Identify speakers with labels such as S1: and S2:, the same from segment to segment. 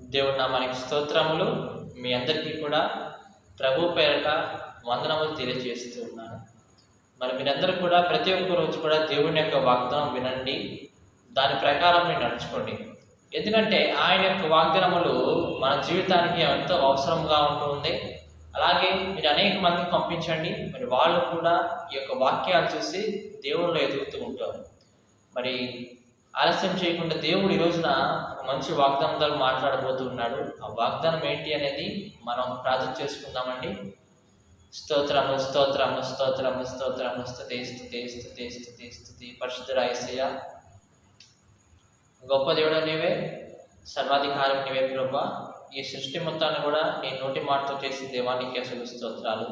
S1: దేవుడు నామానికి స్తోత్రములు. మీ అందరికీ కూడా ప్రభు పేరట వందనములు తెలియజేస్తూ ఉన్నాను. మరి మీరందరూ కూడా ప్రతి ఒక్క రోజు కూడా దేవుని యొక్క వాగ్దానం వినండి. దాని ప్రకారం మీరు నడుచుకోండి. ఎందుకంటే ఆయన యొక్క వాగ్దానములు మన జీవితానికి ఎంతో అవసరంగా ఉంటుంది అలాగే మీరు అనేక మందికి పంపించండి. మరి వాళ్ళు కూడా ఈ యొక్క వాక్యాలు చూసి దేవుళ్ళు ఎదుగుతూ ఉంటారు. మరి ఆలస్యం చేయకుండా దేవుడు ఈ రోజున మంచి వాగ్దానంతో మాట్లాడబోతున్నాడు. ఆ వాగ్దానం ఏంటి అనేది మనం ప్రార్థన చేసుకుందామండి. స్తోత్రము స్తోత్రము స్తోత్రము స్తోత్రము స్థుతేస్తు తేస్తు తేస్తు తేస్తు స్తుతి. పరిశుద్ధరాయసయ్య గొప్ప దేవుడు నీవే సర్వాధికారం నీవే ప్రభా. ఈ సృష్టి మొత్తాన్ని కూడా నీ నోటి మాటతో చేసిన దేవానికి అసలు స్తోత్రాలు.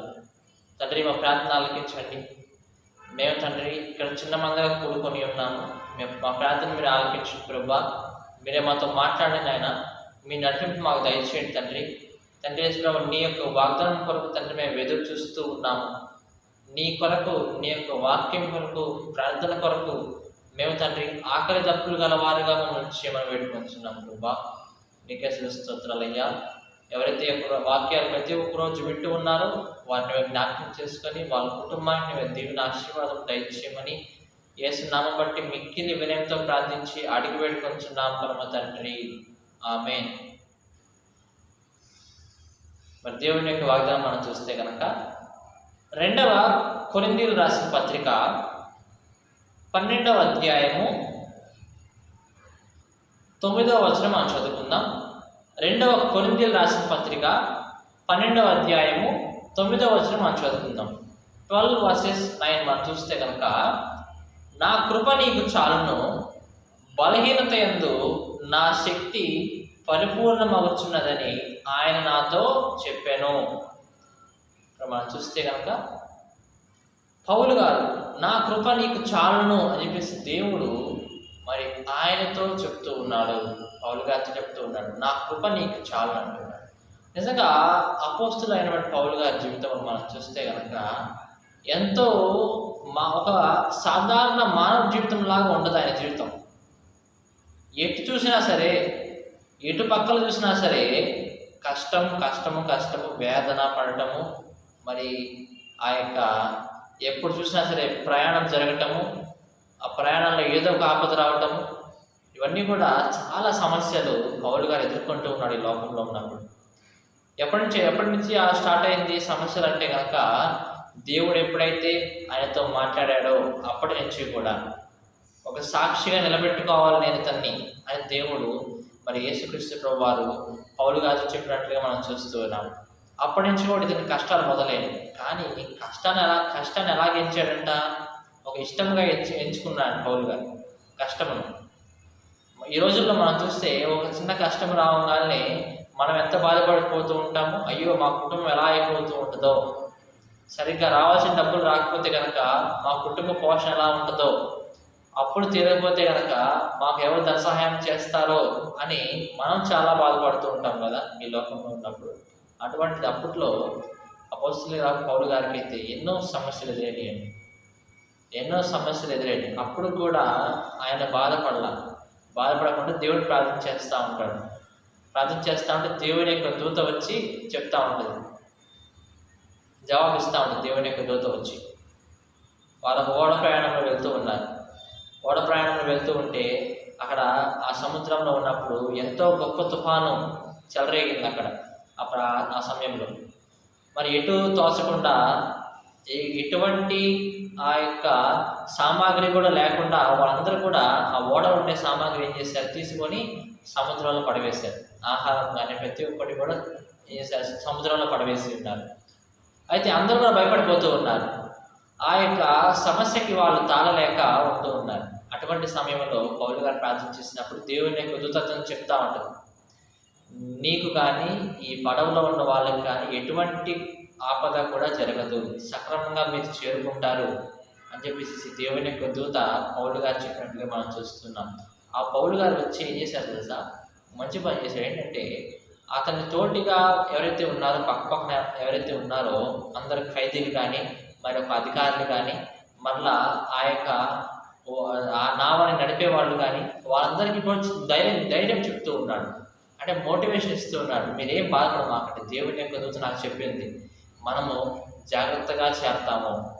S1: తండ్రి మా ప్రార్థన ఆలకించండి. మేము తండ్రి ఇక్కడ చిన్న మందగా కూడుకొని ఉన్నాము. మేము మా ప్రార్థన మీరు ఆలకించండి ప్రభా. మీరే మాతో మాట్లాడండి ఆయన మీ నడిపింపు మాకు దయచేయండి తండ్రి. తండ్రి ప్రభు నీ యొక్క వాగ్దానం కొరకు తండ్రి మేము ఎదురు చూస్తూ ఉన్నాము. నీ కొరకు నీ యొక్క వాక్యం కొరకు ప్రార్థన కొరకు మేము తండ్రి ఆకలి దప్పులు గలవారుగా మమ్మల్ని చేయమని వేడుకొంచున్నాం ప్రభా. నీకే స్తోత్రాలయ్యా ఎవరైతే వాక్యాలు ప్రతి ఒక్క రోజు వింటూ ఉన్నారో వారిని మేము జ్ఞాపకం చేసుకొని వాళ్ళ కుటుంబాన్ని మేము దేవుని ఆశీర్వాదం దయచేయమని ఏసునామం బట్టి మిక్కిలి వినయంతో ప్రార్థించి అడిగి వేడుకొంచున్నాం పరమ తండ్రి. ఆమె మరి దేవుని యొక్క వాగ్దానం మనం చూస్తే కనుక రెండవ కొరిందీలు రాసిన పత్రిక పన్నెండవ అధ్యాయము తొమ్మిదవ వచనం మనం చదువుకుందాం. రెండవ కొరిందీలు రాసిన పత్రిక పన్నెండవ అధ్యాయము తొమ్మిదవ వచనం మనం చదువుకుందాం. ట్వెల్వ్ వర్సెస్ నైన్ మనం చూస్తే కనుక నా కృప నీకు చాలును బలహీనత ఎందు నా శక్తి పరిపూర్ణమవుతున్నదని ఆయన నాతో చెప్పాను. ఇక్కడ మనం చూస్తే కనుక పౌలు గారు నా కృప నీకు చాలును అని చెప్పేసి దేవుడు మరి ఆయనతో చెప్తూ ఉన్నాడు. పౌలు గారితో చెప్తూ ఉన్నాడు నా కృప నీకు చాలు అంటున్నాడు నిజంగా అపోస్తులు అయినటువంటి పౌలు గారి జీవితం మనం చూస్తే కనుక ఎంతో మా ఒక సాధారణ మానవ జీవితం లాగా ఉండదు ఆయన జీవితం. ఎటు చూసినా సరే ఎటు పక్కలు చూసినా సరే కష్టం కష్టము కష్టము వేదన పడటము మరి ఆ యొక్క ఎప్పుడు చూసినా సరే ప్రయాణం జరగటము ఆ ప్రయాణంలో ఏదో ఒక ఆపద రావటము ఇవన్నీ కూడా చాలా సమస్యలు పౌలు గారు ఎదుర్కొంటూ ఉన్నాడు ఈ లోకంలో ఉన్నప్పుడు. ఎప్పటి నుంచి ఎప్పటి నుంచి ఆ స్టార్ట్ అయింది సమస్యలు అంటే కనుక దేవుడు ఎప్పుడైతే ఆయనతో మాట్లాడాడో అప్పటి నుంచి కూడా ఒక సాక్షిగా నిలబెట్టుకోవాలి నేను తన్ని అని దేవుడు మరి యేసుక్రీస్తు ప్రభు వారు పౌలు గారు చెప్పినట్లుగా మనం చూస్తూ ఉన్నాం. అప్పటి నుంచి కూడా ఇతని కష్టాలు మొదలైనవి. కానీ ఈ కష్టాన్ని ఎలా కష్టాన్ని ఎలా ఎంచాడంట ఒక ఇష్టంగా ఎంచు ఎంచుకున్నాడు పౌలు గారు. కష్టమును. ఈ రోజుల్లో మనం చూస్తే ఒక చిన్న కష్టం రావగానే మనం ఎంత బాధపడిపోతూ ఉంటామో అయ్యో మా కుటుంబం ఎలా అయిపోతూ ఉంటుందో. సరిగ్గా రావాల్సిన డబ్బులు రాకపోతే కనుక మా కుటుంబ పోషణ ఎలా ఉంటుందో. అప్పుడు తీరకపోతే కనుక మాకు ఎవరు ధన సహాయం చేస్తారో అని మనం చాలా బాధపడుతూ ఉంటాం కదా ఈ లోకంలో ఉన్నప్పుడు. అటువంటిది అప్పట్లో అపోస్తులు గారు పౌరు గారికి అయితే ఎన్నో సమస్యలు ఎదురయ్యాయి ఎన్నో సమస్యలు ఎదురయ్యాయి అప్పుడు కూడా ఆయన బాధపడాల. బాధపడకుండా దేవుడు ప్రార్థన చేస్తూ ఉంటాడు. ప్రార్థన చేస్తా ఉంటే దేవుని యొక్క దూత వచ్చి చెప్తా ఉంటుంది. జవాబిస్తూ ఉంటుంది దేవుని యొక్క దూత వచ్చి. వాళ్ళ ఓడ ప్రయాణంలో వెళ్తూ ఉన్నారు. ఓడ ప్రయాణంలో వెళ్తూ ఉంటే అక్కడ ఆ సముద్రంలో ఉన్నప్పుడు ఎంతో గొప్ప తుఫాను చెలరేగింది అక్కడ అప్పుడు ఆ- సమయంలో. మరి ఎటు తోచకుండా ఎటువంటి ఆ యొక్క సామాగ్రి కూడా లేకుండా వాళ్ళందరూ కూడా ఆ ఓడ ఉండే సామాగ్రి ఏం చేశారు? తీసుకొని సముద్రంలో పడవేశారు. ఆహారం కానీ ప్రతి ఒక్కటి కూడా ఏం చేశారు? సముద్రంలో పడవేసి ఉన్నారు. అయితే అందరూ కూడా భయపడిపోతూ ఉన్నారు. ఆ యొక్క సమస్యకి వాళ్ళు తాళలేక ఉంటూ ఉన్నారు. అటువంటి సమయంలో పౌలు గారు ప్రార్థన చేసినప్పుడు దేవుని యొక్క దూతత్వం చెప్తా ఉంటుంది. నీకు కానీ ఈ పడవలో ఉన్న వాళ్ళకి కానీ ఎటువంటి ఆపద కూడా జరగదు. సక్రమంగా మీరు చేరుకుంటారు అని చెప్పేసి దేవుని యొక్క దూత పౌలు గారు చెప్పినట్టుగా మనం చూస్తున్నాం. ఆ పౌలు గారు వచ్చి ఏం చేశారు తెలుసా? మంచి పని చేశారు. ఏంటంటే అతని తోటిగా ఎవరైతే ఉన్నారో పక్క పక్కన ఎవరైతే ఉన్నారో అందరు ఖైదీలు కానీ మరి ఒక అధికారులు కానీ మళ్ళా ఆ యొక్క ఆ నావని నడిపే వాళ్ళు కానీ వాళ్ళందరికీ కూడా ధైర్యం ధైర్యం చెప్తూ ఉన్నాడు. అంటే మోటివేషన్ ఇస్తున్నాడు మీరేం బాధపడదు మాకంటే దేవుని యొక్క దూత నాకు చెప్పింది మనము జాగ్రత్తగా చేరతాము.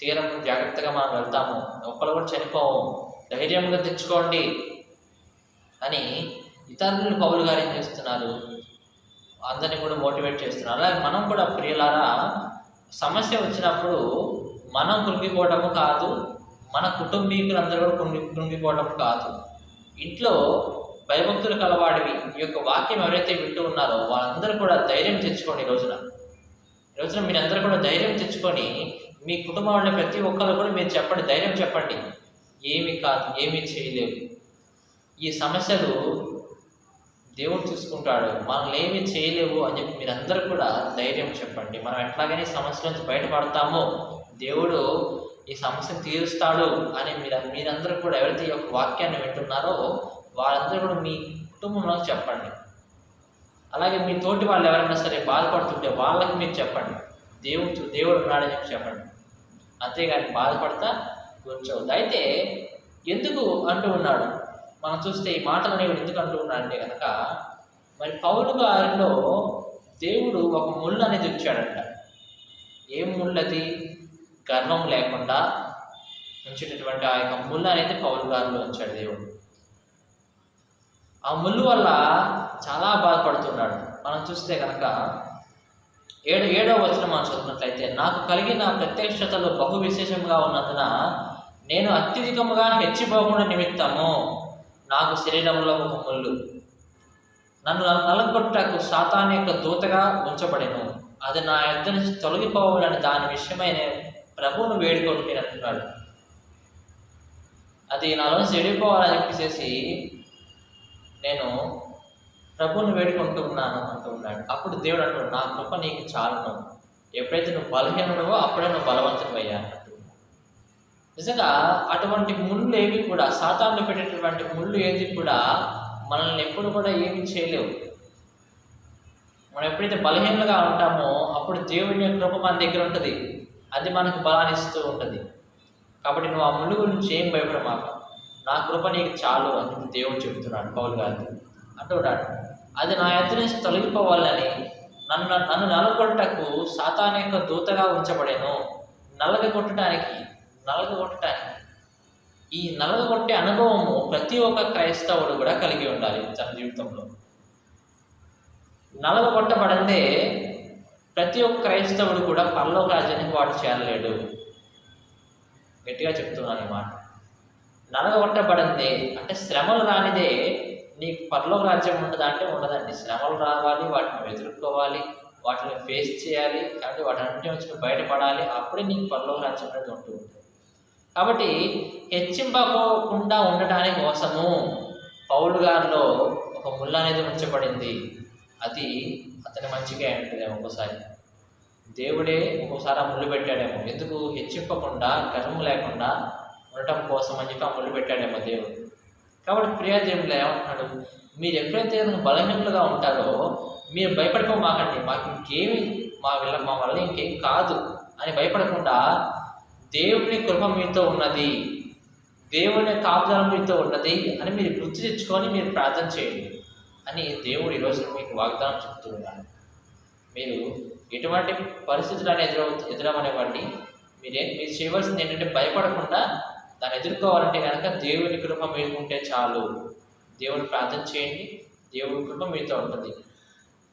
S1: తీరం జాగ్రత్తగా మనం వెళ్తాము. ఒక్కరు కూడా చనిపోము ధైర్యంగా తెచ్చుకోండి అని ఇతరులు పౌలు గారు ఏం చేస్తున్నారు? అందరిని కూడా మోటివేట్ చేస్తున్నారు. అలాగే మనం కూడా ప్రియులారా సమస్య వచ్చినప్పుడు మనం కృంగిపోవడము కాదు మన కుటుంబీకులందరూ కూడా కృంగి కృంగిపోవడం కాదు. ఇంట్లో భయభక్తులు కలవాడివి. ఈ యొక్క వాక్యం ఎవరైతే వింటూ ఉన్నారో వాళ్ళందరూ కూడా ధైర్యం తెచ్చుకోండి ఈ రోజున. ఈ రోజున మీరందరూ కూడా ధైర్యం తెచ్చుకొని మీ కుటుంబంలో ప్రతి ఒక్కరు కూడా మీరు చెప్పండి ధైర్యం చెప్పండి. ఏమి కాదు ఏమీ చేయలేవు ఈ సమస్యలు దేవుడు చూసుకుంటాడు. మనల్ని ఏమీ చేయలేవు అని చెప్పి మీరందరూ కూడా ధైర్యం చెప్పండి. మనం ఎట్లాగైనా ఈ సమస్య నుంచి బయటపడతామో దేవుడు ఈ సమస్యను తీరుస్తాడు అని మీరు మీరందరూ కూడా ఎవరైతే ఈ యొక్క వాక్యాన్ని వింటున్నారో వాళ్ళందరూ కూడా మీ కుటుంబంలో చెప్పండి. అలాగే మీ తోటి వాళ్ళు ఎవరైనా సరే బాధపడుతుంటే వాళ్ళకి మీరు చెప్పండి. దేవుడు దేవుడు ఉన్నాడని చెప్పి చెప్పండి. అంతేగాని బాధపడతా కూర్చోవద్దు. అయితే ఎందుకు అంటూ ఉన్నాడు? మనం చూస్తే ఈ మాటలు అనేవి ఎందుకు అంటూ ఉన్నాడంటే కనుక మరి పౌలు గారిలో దేవుడు ఒక ముళ్ళు అనేది ఉంచాడంట. ఏం ముళ్ళది? గర్వం లేకుండా ఉంచేటటువంటి ఆ యొక్క ముళ్ళు అనేది పౌలు గారిలో ఉంచాడు దేవుడు. ఆ ముళ్ళు వల్ల చాలా బాధపడుతున్నాడు. మనం చూస్తే కనుక ఏడు ఏడవ వచ్చిన మనం చదువుతున్నట్లయితే నాకు కలిగిన ప్రత్యక్షతలు బహు విశేషంగా ఉన్నందున నేను అత్యధికముగా హెచ్చిపోకుండా నిమిత్తము. నాకు శరీరంలో ఒక ముళ్ళు. నన్ను నలగొట్టకు సాతాన్ యొక్క దూతగా ఉంచబడెను. అది నా యొద్ద నుంచి తొలగిపోవాలని దాని విషయమై నేను ప్రభువును వేడుకుంటున్నాను అది నాలో నుంచి చెడిపోవాలని చెప్పేసి నేను ప్రభువుని వేడుకుంటూ ఉన్నాను అంటూ ఉన్నాడు. అప్పుడు దేవుడు అంటాడు నా కృప నీకు చాలును. ఎప్పుడైతే నువ్వు బలహీనుడవో అప్పుడే నువ్వు బలవంతుడు అంటూ నిజంగా అటువంటి ముళ్ళు ఏవి కూడా సాతాన్లు పెట్టేటటువంటి ముళ్ళు ఏది కూడా మనల్ని ఎప్పుడు కూడా ఏమి చేయలేవు. మనం ఎప్పుడైతే బలహీనంగా ఉంటామో అప్పుడు దేవుని యొక్క కృప మన దగ్గర ఉంటుంది. అది మనకు బలాన్ని ఇస్తూ ఉంటుంది. కాబట్టి నువ్వు ఆ ముళ్ళు గురించి ఏం భయపడమాక. నా కృప నీకు చాలు అని దేవుడు చెబుతున్నాడు పౌలు గారు అంటున్నాడు అది నా ఎత్తు నుంచి తొలగిపోవాలని నన్ను నన్ను నలగొట్టకు సాతాన్ యొక్క దూతగా ఉంచబడేను. నలగ కొట్టడానికి నలగ కొట్టడానికి. ఈ నలగ కొట్టే అనుభవము ప్రతి ఒక్క క్రైస్తవుడు కూడా కలిగి ఉండాలి తన జీవితంలో. నలగ కొట్టబడందే ప్రతి ఒక్క క్రైస్తవుడు కూడా పరలోక రాజ్యానికి వాడు చేరలేడు. గట్టిగా చెప్తున్నాను ఈ మాట. నలగొట్టబడింది. అంటే శ్రమలు రానిదే. నీకు పరలోక రాజ్యం ఉండదా అంటే ఉండదండి. శ్రమలు రావాలి వాటిని ఎదుర్కోవాలి వాటిని ఫేస్ చేయాలి కాబట్టి వాటి అన్నింటి నుంచి బయటపడాలి. అప్పుడే నీకు పరలోక రాజ్యం అనేది ఉంటూ ఉంటుంది. కాబట్టి హెచ్చింపకోకుండా ఉండటానికి కోసము పౌలు గారిలో ఒక ముళ్ళ అనేది ఉంచబడింది. అది అతని మంచిగా ఉంటుందేమో ఒకసారి దేవుడే ఒక్కోసారి ఆ ముళ్ళు పెట్టాడేమో. ఎందుకు? హెచ్చింపకుండా గర్వం లేకుండా ఉండటం కోసం అని చెప్పి ఆ ముళ్ళు పెట్టాడేమో దేవుడు. కాబట్టి ప్రియాదేవుడు ఏమంటున్నాడు? మీరు ఎప్పుడైతే బలహీనులుగా ఉంటారో మీరు భయపడిపోమాకండి మాకు ఇంకేమి మా వల్ల మా వల్ల ఇంకేం కాదు అని భయపడకుండా దేవుని కృప మీతో ఉన్నది దేవుని కాపుదలం మీతో ఉన్నది అని మీరు గుర్తు తెచ్చుకొని మీరు ప్రార్థన చేయండి అని దేవుడు ఈరోజు మీకు వాగ్దానం చెబుతూ ఉన్నాడు. మీరు ఎటువంటి పరిస్థితులు అనేది ఎదురవు ఎదురవనివ్వండి. మీరే మీరు చేయవలసింది ఏంటంటే భయపడకుండా దాన్ని ఎదుర్కోవాలంటే కనుక దేవుని కృప మీరు ఉంటే చాలు. దేవుని ప్రార్థన చేయండి. దేవుని కృప మీతో ఉంటుంది.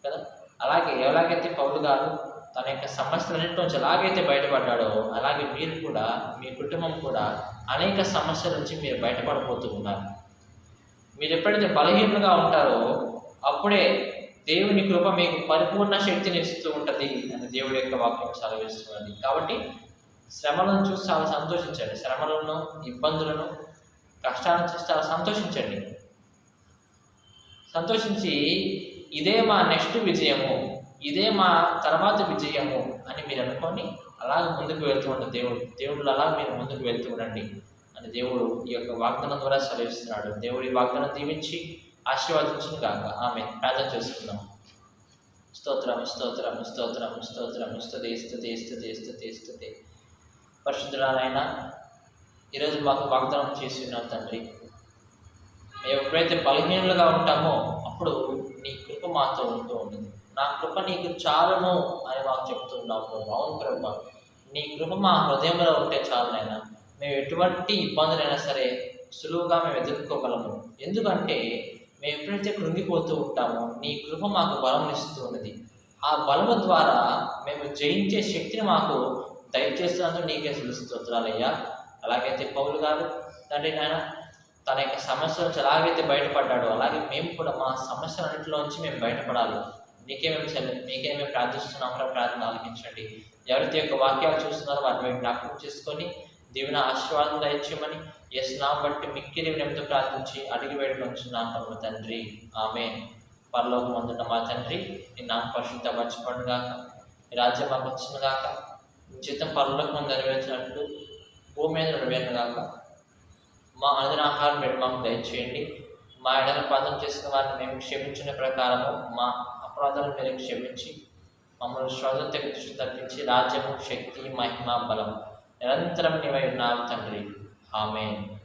S1: కదా? అలాగే ఎలాగైతే పౌలు గారు తన యొక్క సమస్యలన్నింటి నుంచి ఎలాగైతే బయటపడ్డాడో అలాగే మీరు కూడా మీ కుటుంబం కూడా అనేక సమస్యల నుంచి మీరు బయటపడబోతూ ఉన్నారు. మీరు ఎప్పుడైతే బలహీనంగా ఉంటారో అప్పుడే దేవుని కృప మీకు పరిపూర్ణ శక్తిని ఇస్తూ ఉంటుంది అని దేవుడి యొక్క వాక్యం సెలవిస్తున్నది కాబట్టి శ్రమలను చూసి చాలా సంతోషించండి. శ్రమలను ఇబ్బందులను కష్టాలను చూసి చాలా సంతోషించండి. సంతోషించి ఇదే మా నెక్స్ట్ విజయము ఇదే మా తర్వాత విజయము అని మీరు అనుకొని అలాగ ముందుకు వెళ్తూ ఉండండి. దేవుడు దేవుళ్ళు అలా మీరు ముందుకు వెళ్తూ ఉండండి. అని దేవుడు ఈ యొక్క వాగ్దానం ద్వారా సెలవిస్తున్నాడు. దేవుడి వాగ్దానం దీవించి ఆశీర్వాదించును కాక ఆమె ప్రార్థన చేసుకుందాం. స్తోత్రం స్తోత్రం స్తోత్రం స్తోత్రం. స్తుతి స్తుతి స్తుతి స్తుతి స్తుతి. పరిశుద్ధురాలైనా ఈరోజు మాకు వాగ్దానం చేసి ఉన్నాం తండ్రి. మేము ఎప్పుడైతే బలహీనులుగా ఉంటామో అప్పుడు మాతో ఉంటూ ఉంటుంది నా కృప నీకు చాలను అని మాకు చెప్తున్నాము ప్రభు. అవును ప్రభు. నీ కృప మా హృదయంలో ఉంటే చాలునైనా. మేము ఎటువంటి ఇబ్బందులైనా సరే సులువుగా మేము ఎదుర్కోగలము. ఎందుకంటే మేము ఎప్పుడైతే కృంగిపోతూ ఉంటామో నీ కృప మాకు బలం ఇస్తూ ఉన్నది. ఆ బలము ద్వారా మేము జయించే శక్తిని మాకు దయచేస్తున్నందుకు నీకే స్తోత్రాలయ్యా అలాగైతే పౌలు గారు తండ్రి నాయన తన యొక్క సమస్య నుంచి ఎలాగైతే బయటపడ్డాడో అలాగే మేము కూడా మా సమస్యలన్నింటిలోంచి మేము బయటపడాలి. నీకే మేము చెల్లి మీకే మేము ప్రార్థిస్తున్నామో కూడా ప్రార్థన ఆలకించండి. ఎవరైతే యొక్క వాక్యాలు చూస్తున్నారో వాటిని మేము జ్ఞాపకం చేసుకొని దేవుని ఆశీర్వాదం దయచేయమని ఎస్ నా బట్టి మిక్కిలి వినయంతో ప్రార్థించి అడిగి వేడుకొంచున్నాం పరమ తండ్రి. ఆమె పరలోకం అందున్న మా తండ్రి నీ నామ పరిశుద్ధపరచబడు రాజ్యం మాకు వచ్చిన గాక చిత్తం పరలోకం నెరవేర్చినట్లు భూమి మీద నెరవేరును దాకా మా అనుదిన ఆహారం మీరు మాకు దయచేయండి. మా ఎడల పాదం చేసిన వారిని మేము క్షమించిన ప్రకారము మా అపరాధాలను మీరు క్షమించి మమ్మల్ని శ్రోతం తెగ దృష్టి తప్పించి రాజ్యము శక్తి మహిమ బలం నిరంతరం నీవై ఉన్నావు తండ్రి. ఆమె